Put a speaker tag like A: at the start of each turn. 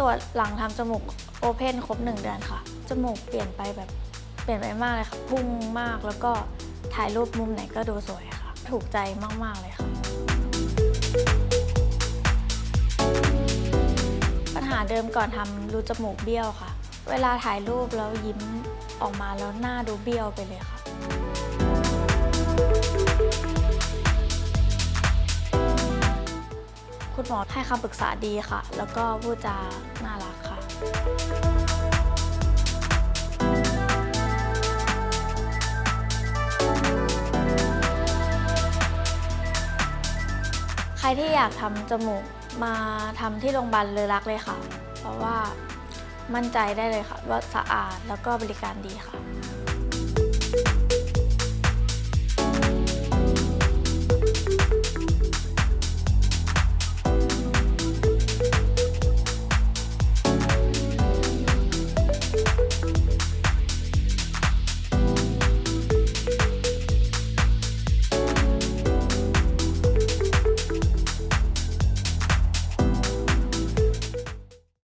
A: ตรวจหลังทำจมูกโอเพนครบ 1 เดือนค่ะ จมูกเปลี่ยนไปแบบเปลี่ยนไปมากเลยค่ะ พุ่งมากแล้วก็ถ่ายรูปมุมไหนก็ดูสวยค่ะ ถูกใจมากๆเลยค่ะ ปัญหาเดิมก่อนทำรูจมูกเบี้ยวค่ะ เวลาถ่ายรูปแล้วยิ้มออกมาแล้วหน้าดูเบี้ยวไปเลยค่ะ คุณหมอให้คำปรึกษาดีค่ะ แล้วก็พูดจาน่ารักค่ะ ใครที่อยากทำจมูกมาทำที่โรงพยาบาลเลอรักเลยค่ะ เพราะว่ามั่นใจได้เลยค่ะ ว่าสะอาดแล้วก็บริการดีค่ะ